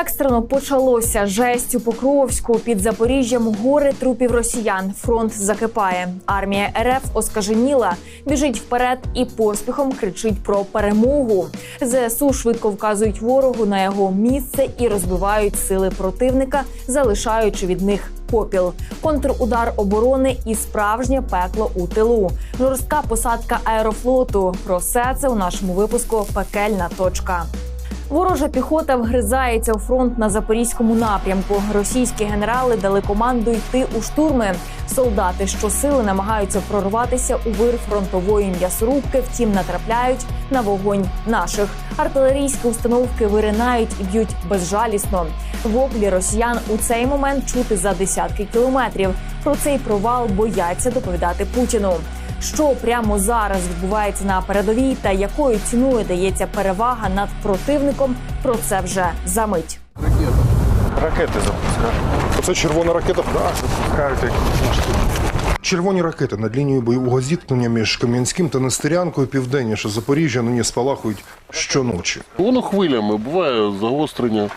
Екстрено почалося жесть у Покровську під Запоріжжям гори трупів росіян. Фронт закипає. Армія РФ оскаженіла, біжить вперед і поспіхом кричить про перемогу. ЗСУ швидко вказують ворогу на його місце і розбивають сили противника, залишаючи від них попіл. Контрудар оборони і справжнє пекло у тилу. Жорстка посадка аерофлоту. Про все це у нашому випуску Пекельна точка. Ворожа піхота вгризається у фронт на запорізькому напрямку. Російські генерали дали команду йти у штурми. Солдати щосили намагаються прорватися у вир фронтової м'ясорубки, втім натрапляють на вогонь наших. Артилерійські установки виринають і б'ють безжалісно. Воплі росіян у цей момент чути за десятки кілометрів. Про цей провал бояться доповідати Путіну. Що прямо зараз відбувається на передовій та якою ціною дається перевага над противником? Про це вже за мить. Ракети запускають. Це червона ракета. Да, запускають якісь штуки. Червоні ракети над лінією бойового зіткнення між Кам'янським та Нестерянкою південніше Запоріжжя нині спалахують щоночі. Воно хвилями, буває загострення,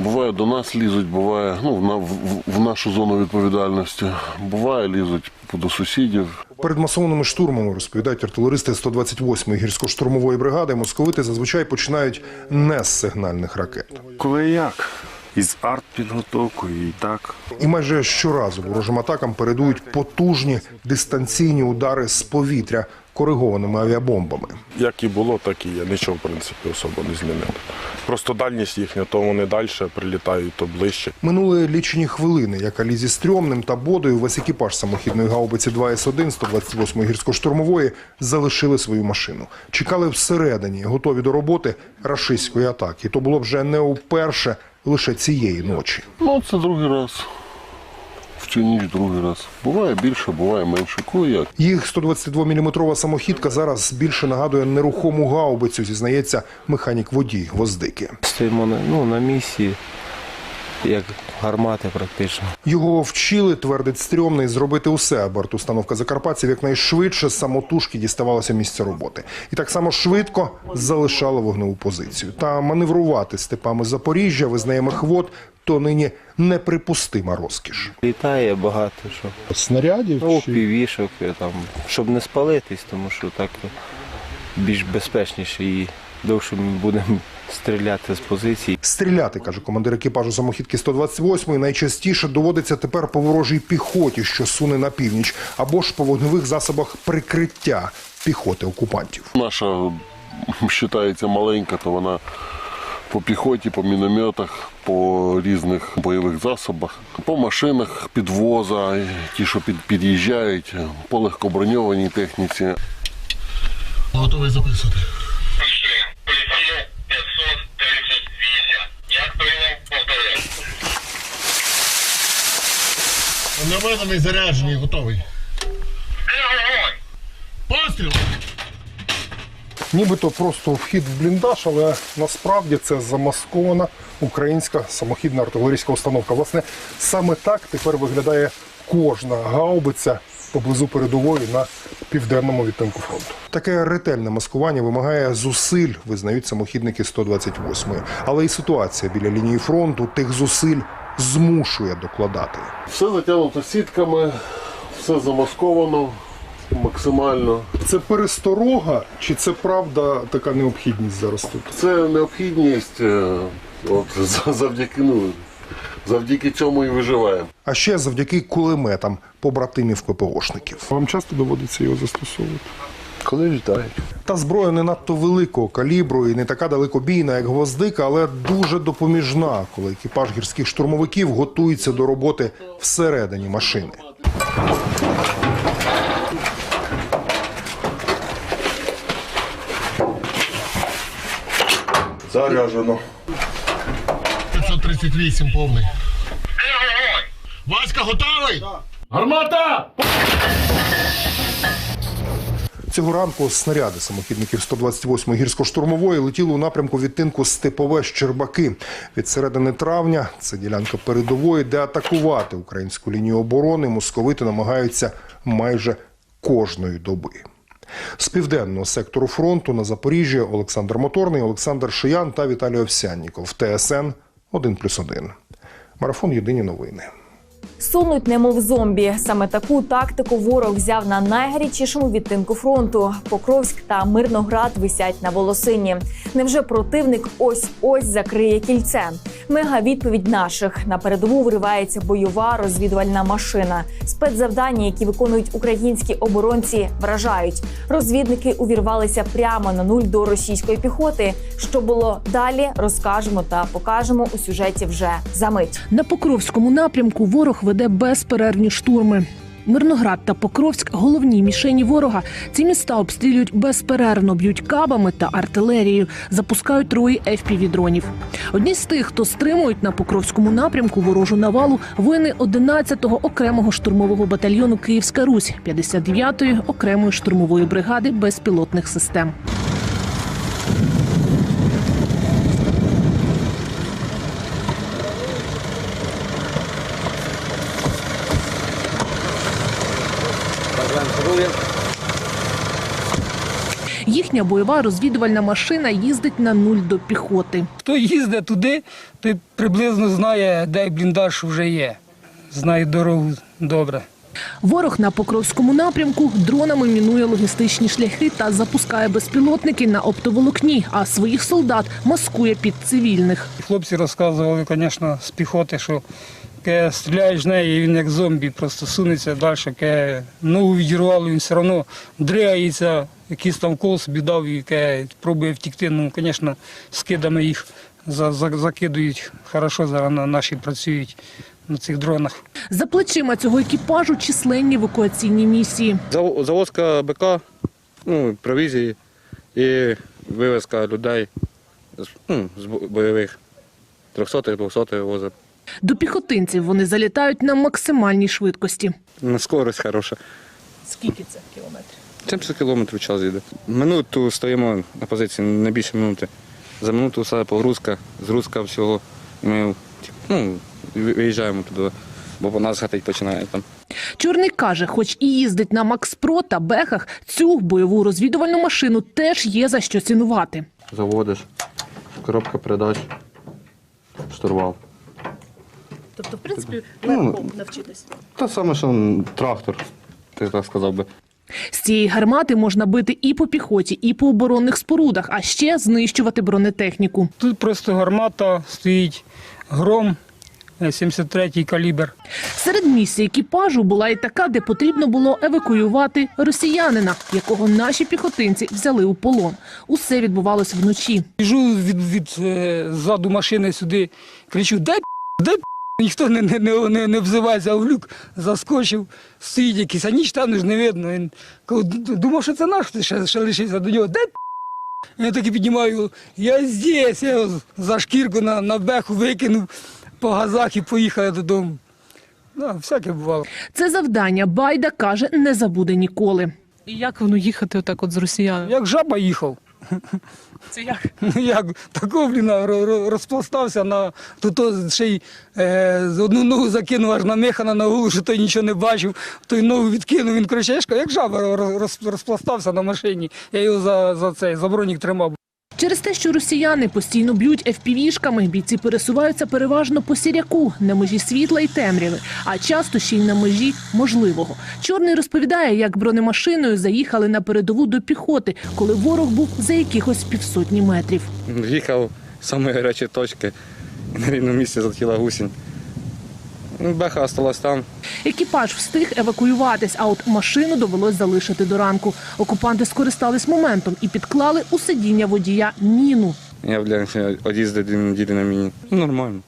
буває до нас лізуть, буває ну, в, на- в, в нашу зону відповідальності, буває лізуть до сусідів. Перед масованими штурмами розповідають артилеристи 128-ї гірсько-штурмової бригади. Московити зазвичай починають не з сигнальних ракет. Коли як? Із артпідготовкою і так. І майже щоразу ворожим атакам передують потужні дистанційні удари з повітря коригованими авіабомбами. Як і було, так і є. Нічого, в принципі, особо не змінили. Просто дальність їхня, то вони далі прилітають, то ближче. Минули лічені хвилини, як Алі зі Стрьомним та Бодою весь екіпаж самохідної гаубиці 2С1 128-ї гірсько-штурмової залишили свою машину. Чекали всередині, готові до роботи рашистської атаки. І то було вже не вперше лише цієї ночі. Ну, це другий раз. Цю ніч другий раз. Буває більше, буває менше. Коли як. Їх 122-мм самохідка зараз більше нагадує нерухому гаубицю, зізнається механік водій Гвоздики. Стоїмо на, ну, на місці, як гармати практично. Його вчили, твердить стрьомний, зробити усе, аби артустановка закарпатців якнайшвидше самотужки діставалася місця роботи. І так само швидко залишала вогневу позицію. Та маневрувати степами Запоріжжя, визнає мехвод, то нині неприпустима розкіш. Літає багато що. Снарядів Ну, півішок, там, щоб не спалитись, тому що так більш безпечніше і довше ми будемо стріляти з позиції. Стріляти, каже командир екіпажу самохідки 128-ї, найчастіше доводиться тепер по ворожій піхоті, що суне на північ, або ж по вогневих засобах прикриття піхоти окупантів. Наша вважається маленька, то вона по піхоті, по мінометах, по різних бойових засобах, по машинах підвоза, ті, що під, під'їжджають, по легкоброньованій техніці. Готовий записувати. Наведений, заряджений, готовий. Постріл! Нібито просто вхід в бліндаж, але насправді це замаскована українська самохідна артилерійська установка. Власне, саме так тепер виглядає кожна гаубиця поблизу передової на південному відтинку фронту. Таке ретельне маскування вимагає зусиль, визнають самохідники 128-ї. Але і ситуація біля лінії фронту тих зусиль змушує докладати. Все затягнуто сітками, все замасковано максимально. Це пересторога, чи це правда така необхідність зараз тут? Це необхідність, е, от, за- завдяки, ну, завдяки цьому і виживаємо. А ще завдяки кулеметам побратимів ППОшників. Вам часто доводиться його застосовувати? Коли літають. Та зброя не надто великого калібру і не така далекобійна, як гвоздика, але дуже допоміжна, коли екіпаж гірських штурмовиків готується до роботи всередині машини. Заряджено. 538 повний. Васька готовий? Цього ранку снаряди самохідників 128-ї гірсько-штурмової летіли у напрямку відтинку Степове Щербаки. Від середини травня це ділянка передової, де атакувати українську лінію оборони московити намагаються майже кожної доби. З південного сектору фронту на Запоріжжі Олександр Моторний, Олександр Шиян та Віталій Овсянніков. ТСН 1+,1. Марафон Єдині новини. Сунуть немов зомбі. Саме таку тактику ворог взяв на найгарячішому відтинку фронту. Покровськ та Мирноград висять на волосині. Невже противник ось ось закриє кільце? Мега відповідь наших на передову виривається бойова розвідувальна машина. Спецзавдання, які виконують українські оборонці, вражають. Розвідники увірвалися прямо на нуль до російської піхоти. Що було далі, розкажемо та покажемо у сюжеті вже за мить. На Покровському напрямку ворог веде безперервні штурми. Мирноград та Покровськ головні мішені ворога. Ці міста обстрілюють безперервно, б'ють кабами та артилерією, запускають трої fpv дронів. Одні з тих, хто стримують на Покровському напрямку ворожу навалу, воїни 11-го окремого штурмового батальйону Київська Русь, 59-ї окремої штурмової бригади безпілотних систем. Їхня бойова розвідувальна машина їздить на нуль до піхоти. Хто їздить туди, той приблизно знає, де бліндаж вже є. Знає дорогу добре. Ворог на Покровському напрямку дронами мінує логістичні шляхи та запускає безпілотники на оптоволокні, а своїх солдат маскує під цивільних. Хлопці розказували, звісно, з піхоти, що ке стріляєш в неї, і він як зомбі просто сунеться далі, ке ногу відірвало, він все одно дригається, якийсь там кол собі дав і ке пробує втікти. Ну, звісно, скидами їх за- за- закидують. Хорошо зараз наші працюють на цих дронах. За плечима цього екіпажу численні евакуаційні місії. Зав- Завозка БК, ну, провізії і вивезка людей з, ну, з бойових 300 200 возить. До піхотинців вони залітають на максимальній швидкості. На скорость хороша. Скільки це кілометрів? 70 км в час їде. Минуту стоїмо на позиції не більше минути. За минуту все погрузка, згрузка всього. І ми ну, виїжджаємо туди, бо по нас гатить починає там. Чорний каже, хоч і їздить на Макспро та Бехах, цю бойову розвідувальну машину теж є за що цінувати. Заводиш, коробка передач, штурвал. Тобто, в принципі, легко навчитись. Те саме, що трактор, ти так сказав би. З цієї гармати можна бити і по піхоті, і по оборонних спорудах, а ще знищувати бронетехніку. Тут просто гармата стоїть гром, е, 73-й калібр. Серед місій екіпажу була і така, де потрібно було евакуювати росіянина, якого наші піхотинці взяли у полон. Усе відбувалось вночі. Біжу від, від е, ззаду машини сюди, кричу: дай п***». Ніхто не, не, не, не, не взивається, а в люк заскочив, стоїть якийсь, а ніч там ж не видно. Він коли думав, що це наш, ти ще, ще лишився до нього. Дай п***». Я таки піднімаю, його, я здесь, я його за шкірку на, на беху викинув по газах і поїхав додому. Ну, всяке бувало. Це завдання Байда каже, не забуде ніколи. І як воно їхати отак от з росіянами? Як жаба їхав. Це як? Ну як такого блін, ро- ро- розпластався на то, то ще й е, одну ногу закинув аж на механа на голову, що той нічого не бачив, той ногу відкинув, він кричешка, як жаба роз- розпластався на машині. Я його за, за цей за бронік тримав. Через те, що росіяни постійно б'ють FPV-шками, бійці пересуваються переважно по сіряку на межі світла і темряви, а часто ще й на межі можливого. Чорний розповідає, як бронемашиною заїхали на передову до піхоти, коли ворог був за якихось півсотні метрів. В'їхав з самої гарячі точки, на рівному місці залетіла гусінь. Беха осталась там. Екіпаж встиг евакуюватись, а от машину довелось залишити до ранку. Окупанти скористались моментом і підклали у сидіння водія міну. Я бля, од'їздив дві неділі на міні. Ну, нормально.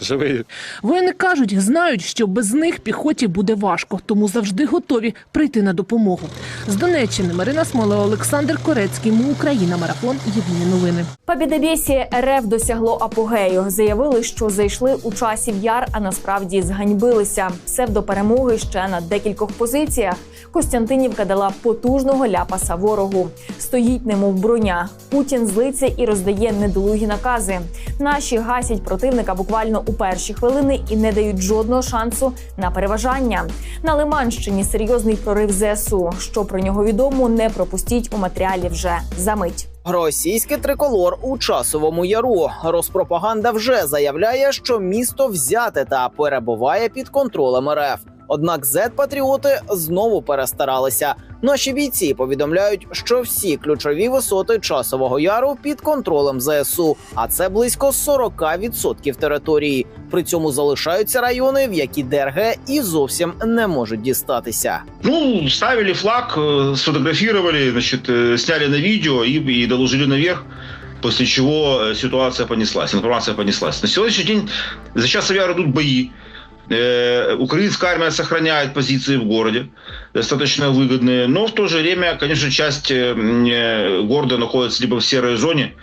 Живий. Воїни кажуть, знають, що без них піхоті буде важко, тому завжди готові прийти на допомогу. З Донеччини Марина Смолева, Олександр Корецький. Ми Україна. Марафон. Єдині новини. Побєдобєсі РФ досягло апогею. Заявили, що зайшли у часів яр, а насправді зганьбилися. Псевдоперемоги ще на декількох позиціях. Костянтинівка дала потужного ляпаса ворогу. Стоїть немов броня. Путін злиться і роздає недолугі накази. Наші гасять противника буквально у перші хвилини і не дають жодного шансу на переважання. На Лиманщині серйозний прорив ЗСУ. Що про нього відомо, не пропустіть у матеріалі вже за мить. Російський триколор у часовому яру. Розпропаганда вже заявляє, що місто взяте та перебуває під контролем РФ. Однак зет-патріоти знову перестаралися. Наші бійці повідомляють, що всі ключові висоти часового яру під контролем ЗСУ, а це близько 40% території. При цьому залишаються райони, в які ДРГ і зовсім не можуть дістатися. Ну, ставили флаг, э, сфотографировали, значит, э, сняли на видео и, и доложили наверх, после чего э, ситуация понеслась, информация понеслась. На сегодняшний день за час яр идут бои. Э, Украинская армия сохраняет позиции в городе, достаточно выгодные, но в то же время, конечно, часть э, м, э, города находится либо в серой зоне,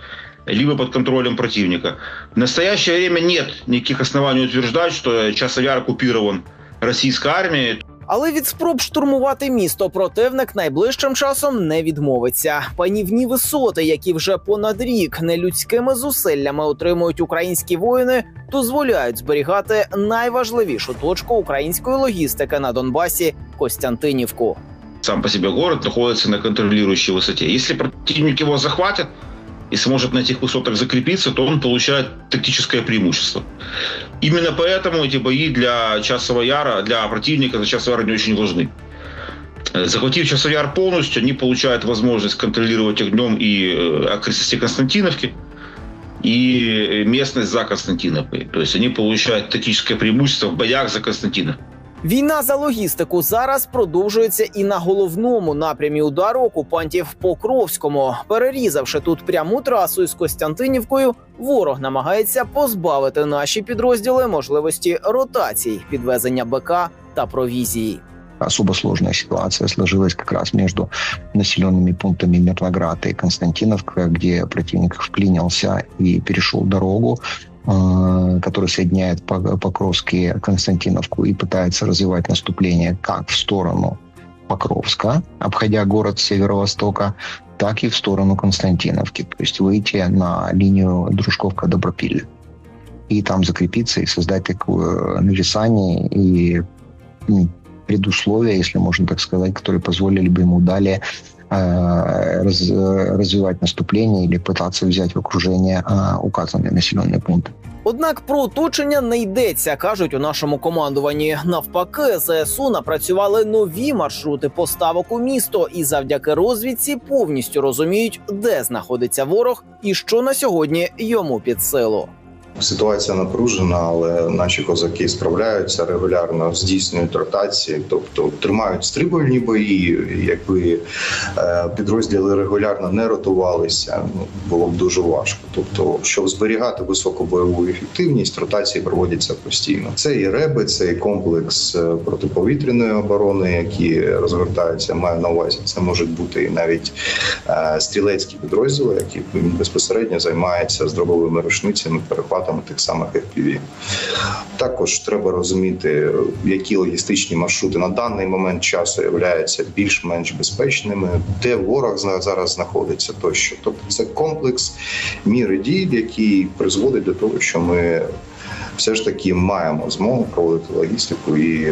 либо под контролем противника. В настоящее время нет никаких оснований утверждать, что Часовяр оккупирован российской армией. Але від спроб штурмувати місто противник найближчим часом не відмовиться. Панівні висоти, які вже понад рік нелюдськими зусиллями отримують українські воїни, дозволяють зберігати найважливішу точку української логістики на Донбасі Костянтинівку. сам по себе город находится на контролирующей высоте. Если противник его захватит и сможет на этих высотах закрепиться, то он получает тактическое преимущество. Именно поэтому эти бои для Часового Яра, для противника за Часовый Яр не очень важны. Э, Захватив Часовой Яр полностью, они получают возможность контролировать огнем и э, окрестности Константиновки, и местность за Константиновкой. То есть они получают тактическое преимущество в боях за Константиновку. Війна за логістику зараз продовжується і на головному напрямі удару окупантів Покровському. Перерізавши тут пряму трасу із Костянтинівкою, ворог намагається позбавити наші підрозділи можливості ротацій, підвезення БК та провізії. особо сложная ситуация сложилась как раз между населенными пунктами Мирноград и Константиновка, где противник вклинился и перешел дорогу, который соединяет Пок- Покровск и Константиновку и пытается развивать наступление как в сторону Покровска, обходя город с северо-востока, так и в сторону Константиновки, то есть выйти на линию Дружковка-Добропилля. И там закрепиться и создать такое нависание и предусловия, если можно так сказать, которые позволили бы ему далее э, раз- э, развивать наступление или пытаться взять в окружение э, указанные населенные пункты. Однак про оточення не йдеться, кажуть у нашому командуванні. Навпаки, ЗСУ напрацювали нові маршрути поставок у місто, і завдяки розвідці повністю розуміють, де знаходиться ворог і що на сьогодні йому під силу. Ситуація напружена, але наші козаки справляються регулярно, здійснюють ротації, тобто тримають стримувальні бої. Якби е, підрозділи регулярно не ротувалися, ну було б дуже важко. Тобто, щоб зберігати високу бойову ефективність, ротації проводяться постійно. Це і реби, це і комплекс е, протиповітряної оборони, які розгортаються. Маю на увазі. Це можуть бути і навіть е, стрілецькі підрозділи, які безпосередньо займаються з дробовими рушницями, перехватами тих самих FPV. Також треба розуміти, які логістичні маршрути на даний момент часу являються більш-менш безпечними, де ворог зараз знаходиться тощо. Тобто це комплекс міри дій, який призводить до того, що ми все ж таки маємо змогу проводити логістику і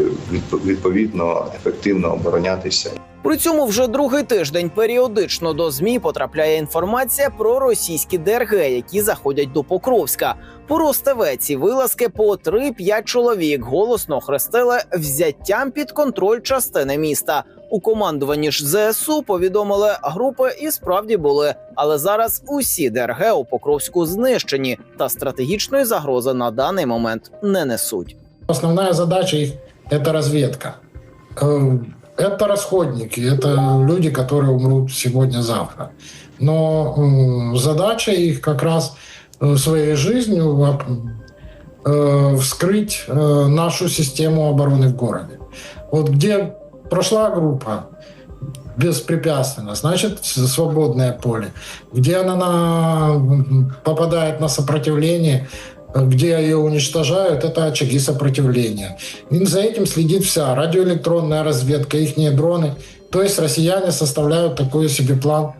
відповідно ефективно оборонятися. При цьому вже другий тиждень періодично до змі потрапляє інформація про російські ДРГ, які заходять до Покровська. По РосТВ ці вилазки по 3-5 чоловік голосно хрестили взяттям під контроль частини міста. У командуванні ж ЗСУ повідомили, групи і справді були, але зараз усі ДРГ у Покровську знищені та стратегічної загрози на даний момент не несуть. Основная задача их – это разведка. Э, Это расходники, это люди, которые умрут сегодня-завтра. Но м, задача их как раз э, своей жизнью воп- э, вскрыть э, нашу систему обороны в городе. Вот где прошла группа беспрепятственно, значит свободное поле. Где она на- попадает на сопротивление, где ее уничтожают, это очаги сопротивления. И за этим следит вся радиоэлектронная разведка, их дроны. То есть россияне составляют такой себе план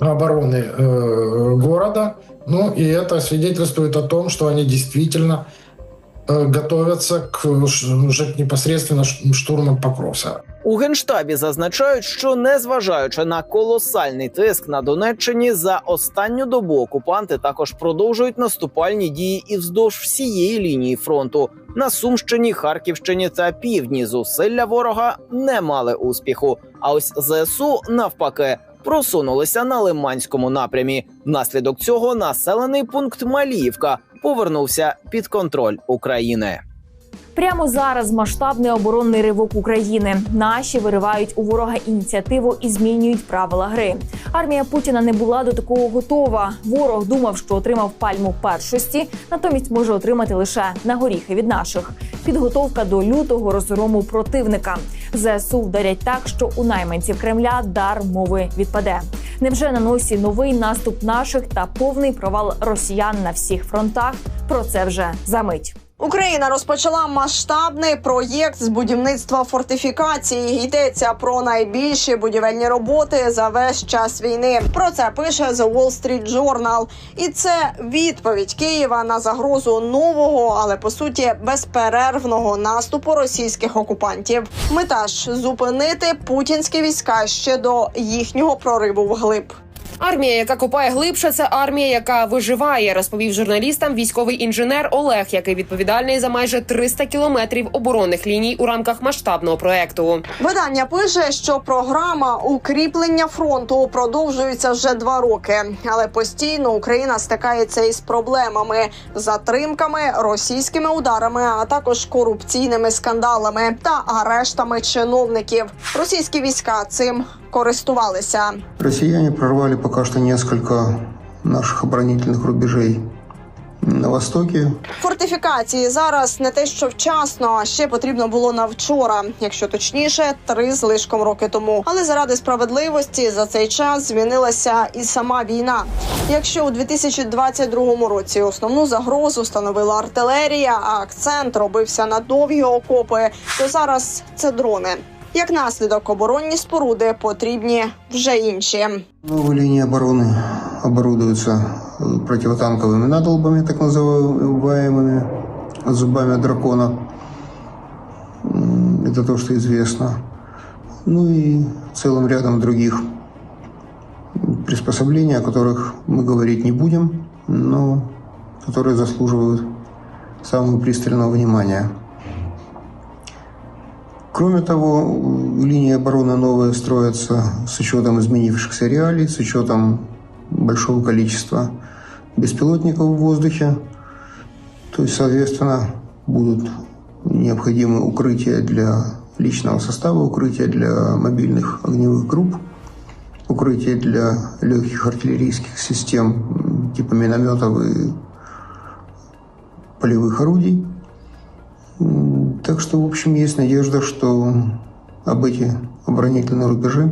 обороны э, города Ну и это свидетельствует о том, что они действительно готовятся к, ш- уже к непосредственно штурму Покровска. У генштабі зазначають, що незважаючи на колосальний тиск на Донеччині, за останню добу окупанти також продовжують наступальні дії і вздовж всієї лінії фронту. На Сумщині, Харківщині та півдні зусилля ворога не мали успіху. А ось ЗСУ навпаки просунулися на Лиманському напрямі. Внаслідок цього населений пункт Маліївка повернувся під контроль України. Прямо зараз масштабний оборонний ривок України. Наші виривають у ворога ініціативу і змінюють правила гри. Армія Путіна не була до такого готова. Ворог думав, що отримав пальму першості, натомість може отримати лише на горіхи від наших. Підготовка до лютого розгрому противника. ЗСУ вдарять так, що у найманців Кремля дар мови відпаде. Невже на носі новий наступ наших та повний провал росіян на всіх фронтах? Про це вже за мить. Україна розпочала масштабний проєкт з будівництва фортифікації. Йдеться про найбільші будівельні роботи за весь час війни. Про це пише The Wall Street Journal. І це відповідь Києва на загрозу нового, але по суті безперервного наступу російських окупантів. Мета ж зупинити путінські війська ще до їхнього прориву вглиб. Армія, яка копає глибше, це армія, яка виживає, розповів журналістам військовий інженер Олег, який відповідальний за майже 300 кілометрів оборонних ліній у рамках масштабного проекту. Видання пише, що програма укріплення фронту продовжується вже два роки, але постійно Україна стикається із проблемами, затримками, російськими ударами, а також корупційними скандалами та арештами чиновників. Російські війська цим користувалися. Россияне прорвали пока что несколько наших оборонительных рубежей на востоке. Фортифікації зараз не те, що вчасно, а ще потрібно було на вчора, якщо точніше, три з лишком роки тому. Але заради справедливості за цей час змінилася і сама війна. Якщо у 2022 році основну загрозу становила артилерія, а акцент робився на довгі окопи, то зараз це дрони. Як наслідок, оборонні споруди потрібні вже інші. Новые линии обороны оборудуются э, противотанковыми надолбами, так называемыми зубами дракона. М, Это то, что известно. Ну и целым рядом других приспособлений, о которых мы говорить не будем, но которые заслуживают самого пристального внимания. Кроме того, линии обороны новые строятся с учетом изменившихся реалий, с учетом большого количества беспилотников в воздухе. То есть, соответственно, будут необходимы укрытия для личного состава, укрытия для мобильных огневых групп, укрытия для легких артиллерийских систем типа минометов и полевых орудий. Так что, в общем, есть надежда, что об эти оборонительные рубежи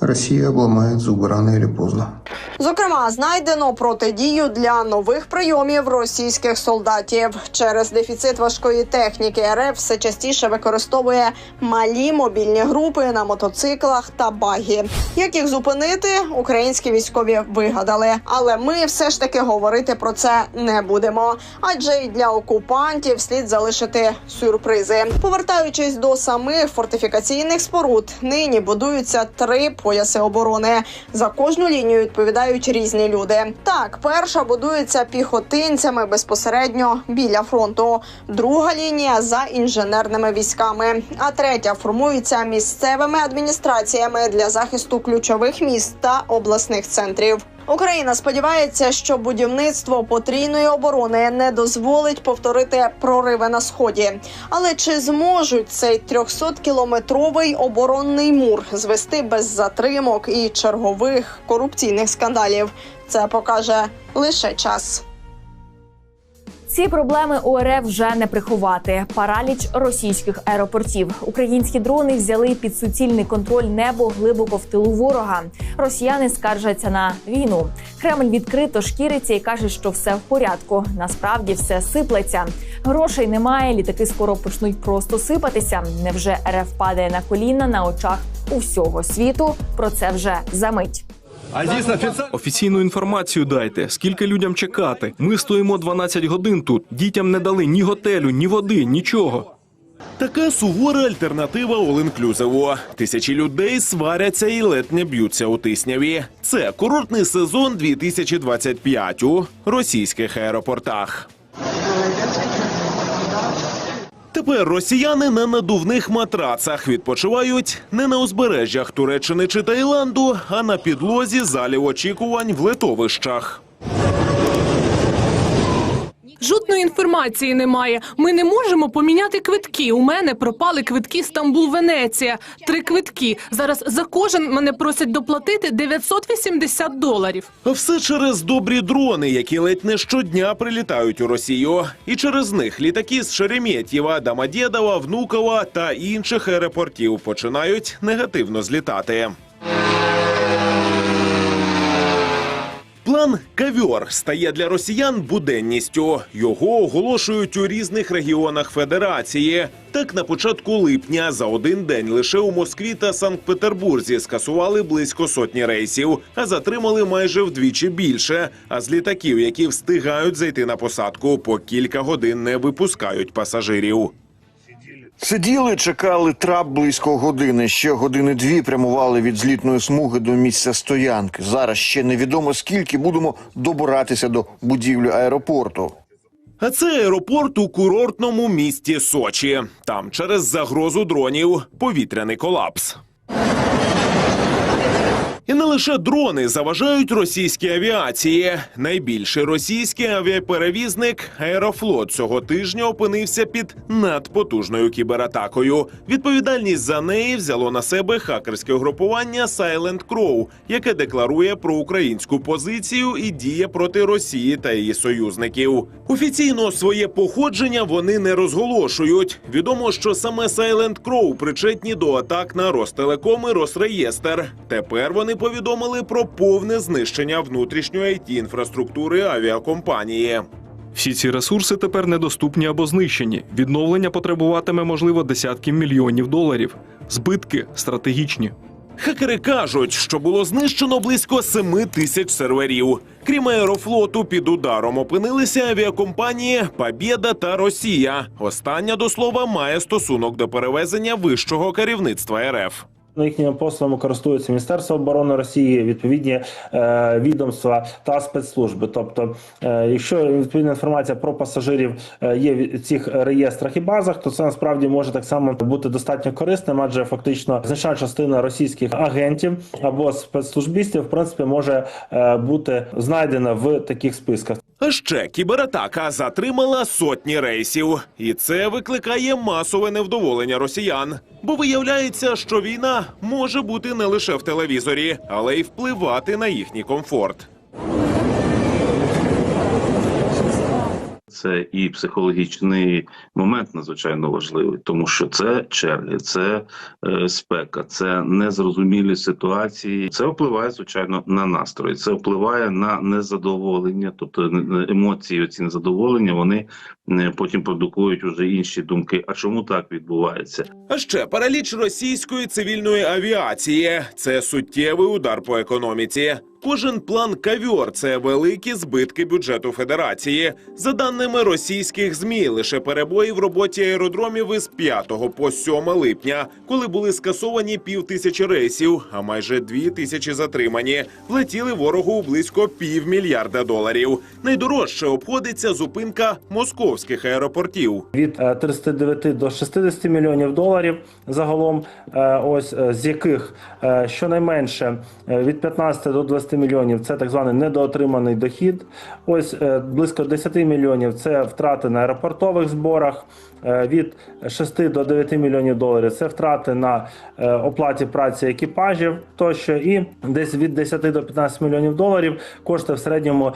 Россия обломает зубы рано или поздно. Зокрема, знайдено протидію для нових прийомів російських солдатів через дефіцит важкої техніки. РФ все частіше використовує малі мобільні групи на мотоциклах та багі. Як їх зупинити, українські військові вигадали. Але ми все ж таки говорити про це не будемо. Адже й для окупантів слід залишити сюрпризи. Повертаючись до самих фортифікаційних споруд, нині будуються три пояси оборони. За кожну лінію відповідають різні люди. Так, перша будується піхотинцями безпосередньо біля фронту. Друга лінія за інженерними військами. А третя формується місцевими адміністраціями для захисту ключових міст та обласних центрів. Україна сподівається, що будівництво потрійної оборони не дозволить повторити прориви на сході. Але чи зможуть цей 300-кілометровий оборонний мур звести без затримок і чергових корупційних скандалів? Це покаже лише час. Ці проблеми у РФ вже не приховати. Параліч російських аеропортів. Українські дрони взяли під суцільний контроль небо глибоко в тилу ворога. Росіяни скаржаться на війну. Кремль відкрито шкіриться і каже, що все в порядку. Насправді все сиплеться. Грошей немає. Літаки скоро почнуть просто сипатися. Невже РФ падає на коліна на очах у всього світу? Про це вже за мить. Офіційну інформацію дайте. Скільки людям чекати? Ми стоїмо 12 годин тут. Дітям не дали ні готелю, ні води, нічого. Така сувора альтернатива all-inclusive. Тисячі людей сваряться і ледь не б'ються у тисняві. Це курортний сезон 2025 у російських аеропортах. Тепер росіяни на надувних матрацах відпочивають не на узбережжях Туреччини чи Таїланду, а на підлозі залів очікувань в литовищах. Жодної інформації немає. Ми не можемо поміняти квитки. У мене пропали квитки Стамбул Венеція. Три квитки. Зараз за кожен мене просять доплатити 980 доларів. Все через добрі дрони, які ледь не щодня прилітають у Росію, і через них літаки з Шереметьєва, Домодєдова, Внукова та інших аеропортів починають негативно злітати. План «Кавьор» стає для росіян буденністю. Його оголошують у різних регіонах федерації. Так, на початку липня за один день лише у Москві та Санкт-Петербурзі скасували близько сотні рейсів, а затримали майже вдвічі більше. А з літаків, які встигають зайти на посадку, по кілька годин не випускають пасажирів. Сиділи, чекали трап близько години. Ще години дві прямували від злітної смуги до місця стоянки. Зараз ще невідомо скільки будемо добиратися до будівлі аеропорту. А це аеропорт у курортному місті Сочі. Там через загрозу дронів повітряний колапс. І не лише дрони заважають російській авіації. Найбільший російський авіаперевізник Аерофлот цього тижня опинився під надпотужною кібератакою. Відповідальність за неї взяло на себе хакерське угрупування Silent Crow, яке декларує про українську позицію і діє проти Росії та її союзників. Офіційно своє походження вони не розголошують. Відомо, що саме Silent Crow причетні до атак на Ростелеком і Росреєстр. Тепер вони повідомили про повне знищення внутрішньої it інфраструктури авіакомпанії. Всі ці ресурси тепер недоступні або знищені. Відновлення потребуватиме, можливо, десятків мільйонів доларів. Збитки стратегічні. Хакери кажуть, що було знищено близько 7 тисяч серверів. Крім аерофлоту, під ударом опинилися авіакомпанії Побєда та Росія. Остання до слова має стосунок до перевезення вищого керівництва РФ. Їхніми послугами користуються Міністерство оборони Росії, відповідні е, відомства та спецслужби. Тобто, е, якщо відповідна інформація про пасажирів е, є в цих реєстрах і базах, то це насправді може так само бути достатньо корисним, адже фактично значна частина російських агентів або спецслужбістів в принципі може е, бути знайдена в таких списках. Ще кібератака затримала сотні рейсів, і це викликає масове невдоволення росіян. Бо виявляється, що війна може бути не лише в телевізорі, але й впливати на їхній комфорт. Це і психологічний момент надзвичайно важливий, тому що це черги, це е, спека, це незрозумілі ситуації. Це впливає звичайно на настрої. Це впливає на незадоволення, тобто е, емоції, ці незадоволення, вони е, потім продукують уже інші думки. А чому так відбувається? А ще параліч російської цивільної авіації це суттєвий удар по економіці. Кожен план кавьор це великі збитки бюджету федерації. За даними російських змі, лише перебої в роботі аеродромів із 5 по 7 липня, коли були скасовані пів тисячі рейсів, а майже дві тисячі затримані, влетіли ворогу близько півмільярда доларів. Найдорожче обходиться зупинка московських аеропортів. від е, 39 до 60 мільйонів доларів загалом, е, ось е, з яких е, щонайменше е, від 15 до 20 мільйонів це так званий недоотриманий дохід. Ось е, близько 10 мільйонів це втрати на аеропортових зборах. Е, Від 6 до 9 мільйонів доларів це втрати на е, оплаті праці екіпажів тощо, і десь від 10 до 15 мільйонів доларів коштує в середньому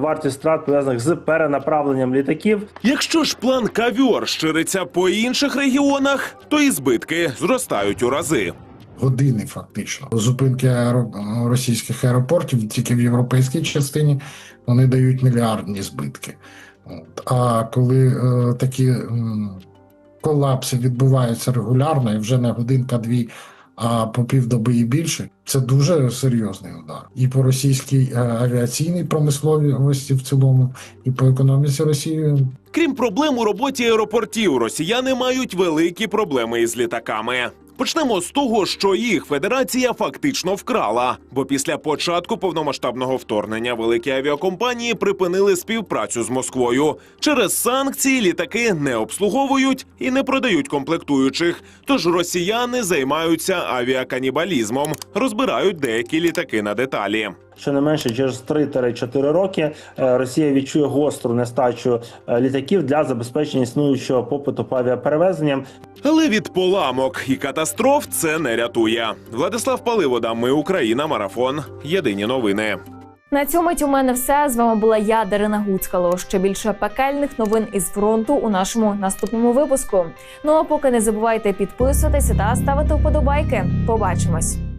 вартість втрат пов'язаних з перенаправленням літаків Якщо ж план кавьор шириться по інших регіонах, то і збитки зростають у рази. Години фактично. Зупинки аеро- російських аеропортів тільки в європейській частині вони дають мільярдні збитки. От. А коли е, такі м, колапси відбуваються регулярно і вже не годинка-дві, а по півдоби і більше, це дуже серйозний удар. І по російській е, авіаційній промисловості в цілому, і по економіці Росії Крім проблем у роботі аеропортів, росіяни мають великі проблеми із літаками. Почнемо з того, що їх федерація фактично вкрала. Бо після початку повномасштабного вторгнення великі авіакомпанії припинили співпрацю з Москвою. Через санкції літаки не обслуговують і не продають комплектуючих. Тож росіяни займаються авіаканібалізмом, розбирають деякі літаки на деталі. Щонайменше через 3-4 роки е, Росія відчує гостру нестачу е, літаків для забезпечення існуючого попиту по авіаперевезенням. Але від поламок і катастроф це не рятує. Владислав Паливода, ми Україна, марафон. Єдині новини. На цьому у мене все. З вами була я, Дарина Гуцкало. Ще більше пекельних новин із фронту у нашому наступному випуску. Ну а поки не забувайте підписуватися та ставити вподобайки. Побачимось.